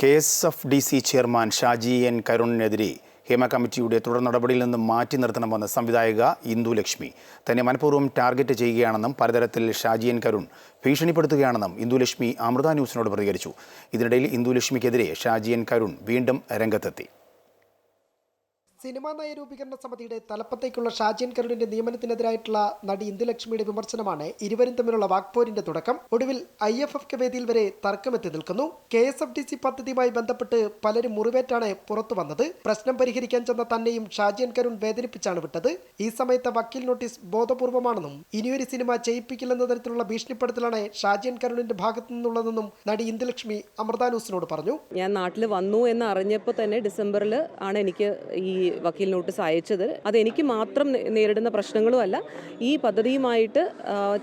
K S F D C chairman Shaji N കരുണിനെതിരെ Hema കമ്മിറ്റിയുടെ തുടർ നടപടിയിൽ നിന്നും മാറ്റി നിർത്തണമെന്ന് സംവിധായക ഇന്ദു ലക്ഷ്മി. തന്നെ മനഃപൂർവം ടാർഗറ്റ് ചെയ്യുകയാണെന്നും പലതരത്തിൽ ഷാജി എൻ കരുൺ ഭീഷണിപ്പെടുത്തുകയാണെന്നും ഇന്ദുലക്ഷ്മി അമൃത ന്യൂസിനോട് പ്രതികരിച്ചു. ഇതിനിടയിൽ ഇന്ദുലക്ഷ്മിക്കെതിരെ ഷാജി എൻ കരുൺ വീണ്ടും രംഗത്തെത്തി. സിനിമാ നയരൂപീകരണ സമിതിയുടെ തലപ്പത്തേക്കുള്ള ഷാജിയൻ കരുണിന്റെ നിയമനത്തിനെതിരായിട്ടുള്ള നടി ഇന്ദുലക്ഷ്മിയുടെ വിമർശനമാണ് ഇരുവരും തമ്മിലുള്ള വാക്പോരിന്റെ തുടക്കം. ഒടുവിൽ ഐ എഫ് എഫ് വേദിയിൽ വരെ തർക്കമെത്തി നിൽക്കുന്നു. K S F D C പദ്ധതിയുമായി ബന്ധപ്പെട്ട് പലരും മുറിവേറ്റാണ് പുറത്തു വന്നത്. പ്രശ്നം പരിഹരിക്കാൻ ചെന്ന തന്നെയും ഷാജിയൻ കരുൺ വേദനിപ്പിച്ചാണ് വിട്ടത്. ഈ സമയത്തെ വക്കീൽ നോട്ടീസ് ബോധപൂർവമാണെന്നും ഇനിയൊരു സിനിമ ചെയ്യിപ്പിക്കില്ലെന്ന തരത്തിലുള്ള ഭീഷണിപ്പെടുത്തലാണ് ഷാജിയൻ കരുണിന്റെ ഭാഗത്തു നിന്നുള്ളതെന്നും നടി ഇന്ദുലക്ഷ്മി അമൃതാനൂസിനോട് പറഞ്ഞു. ഞാൻ നാട്ടിൽ വന്നു എന്ന് അറിഞ്ഞപ്പോൾ തന്നെ ഡിസംബറിൽ ആണ് എനിക്ക് ഈ വക്കീൽ നോട്ടീസ് അയച്ചത് അത് എനിക്ക് മാത്രം നേരിടുന്ന പ്രശ്നങ്ങളുമല്ല. ഈ പദ്ധതിയുമായിട്ട്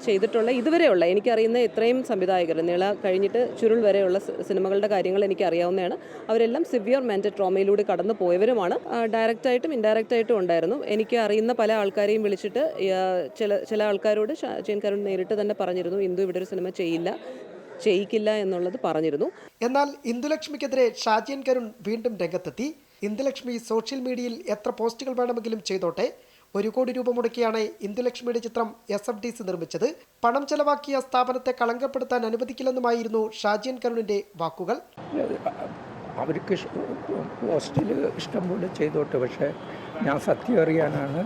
ചെയ്തിട്ടുള്ള ഇതുവരെയുള്ള എനിക്കറിയുന്ന ഇത്രയും സംവിധായകർ നീള കഴിഞ്ഞിട്ട് ചുരുൾ വരെയുള്ള സിനിമകളുടെ കാര്യങ്ങൾ എനിക്ക് അറിയാവുന്നതാണ് അവരെല്ലാം സിവിയർ മെന്റൽ ട്രോമയിലൂടെ കടന്നു പോയവരുമാണ്. ഡയറക്റ്റായിട്ടും ഇൻഡയറക്റ്റായിട്ടും ഉണ്ടായിരുന്നു. എനിക്ക് അറിയുന്ന പല ആൾക്കാരെയും വിളിച്ചിട്ട് ചില ചില ആൾക്കാരോട് ഷാജൻ കരുൺ നേരിട്ട് തന്നെ പറഞ്ഞിരുന്നു ഇന്ദു ഇവിടെ ഒരു സിനിമ ചെയ്യില്ല ചെയ്യിക്കില്ല എന്നുള്ളത് പറഞ്ഞിരുന്നു. എന്നാൽ ഇന്ദുലക്ഷ്മിക്കെതിരെ ഷാജിയൻ കരുൺ വീണ്ടും രംഗത്തെത്തി. ഇന്ദുലക്ഷ്മി സോഷ്യൽ മീഡിയയിൽ എത്ര പോസ്റ്റുകൾ വേണമെങ്കിലും ചെയ്തോട്ടെ ഒരു കോടി രൂപ മുടക്കിയാണ് ഇന്ദുലക്ഷ്മിയുടെ ചിത്രം എസ് എഫ് ഡി സി നിർമ്മിച്ചത്. പണം ചെലവാക്കിയ സ്ഥാപനത്തെ കളങ്കപ്പെടുത്താൻ അനുവദിക്കില്ലെന്നുമായിരുന്നു ഷാജിയൻ കരുണിന്റെ വാക്കുകൾ. അവർക്ക് പോസ്റ്റിൽ ഇഷ്ടംപോലെ ചെയ്തോട്ടെ പക്ഷേ ഞാൻ സത്യം അറിയാനാണ്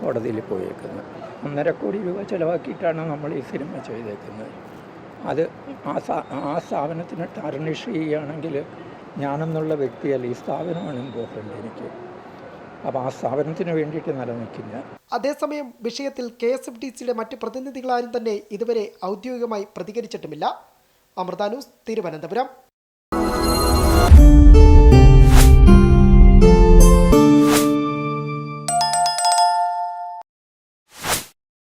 കോടതിയിൽ പോയേക്കുന്നത്. ഒന്നര കോടി രൂപ ചെലവാക്കിയിട്ടാണ് നമ്മൾ ഈ സിനിമ ചെയ്തേക്കുന്നത്. അത് ആ സ്ഥാപനത്തിന് ടാർണിഷ് ചെയ്യുകയാണെങ്കിൽ ഞാനെന്നുള്ള വ്യക്തിയല്ല ഈ സ്ഥാപനമാണ് ഇമ്പോർട്ടന്റ് എനിക്ക്. അപ്പോൾ ആ സ്ഥാപനത്തിന് വേണ്ടിയിട്ട് നിലനിൽക്കില്ല അതേസമയം വിഷയത്തിൽ കെ എസ് എഫ് ഡി സിയുടെ മറ്റ് പ്രതിനിധികളാരും തന്നെ ഇതുവരെ ഔദ്യോഗികമായി പ്രതികരിച്ചിട്ടുമില്ല. അമൃത ന്യൂസ് തിരുവനന്തപുരം.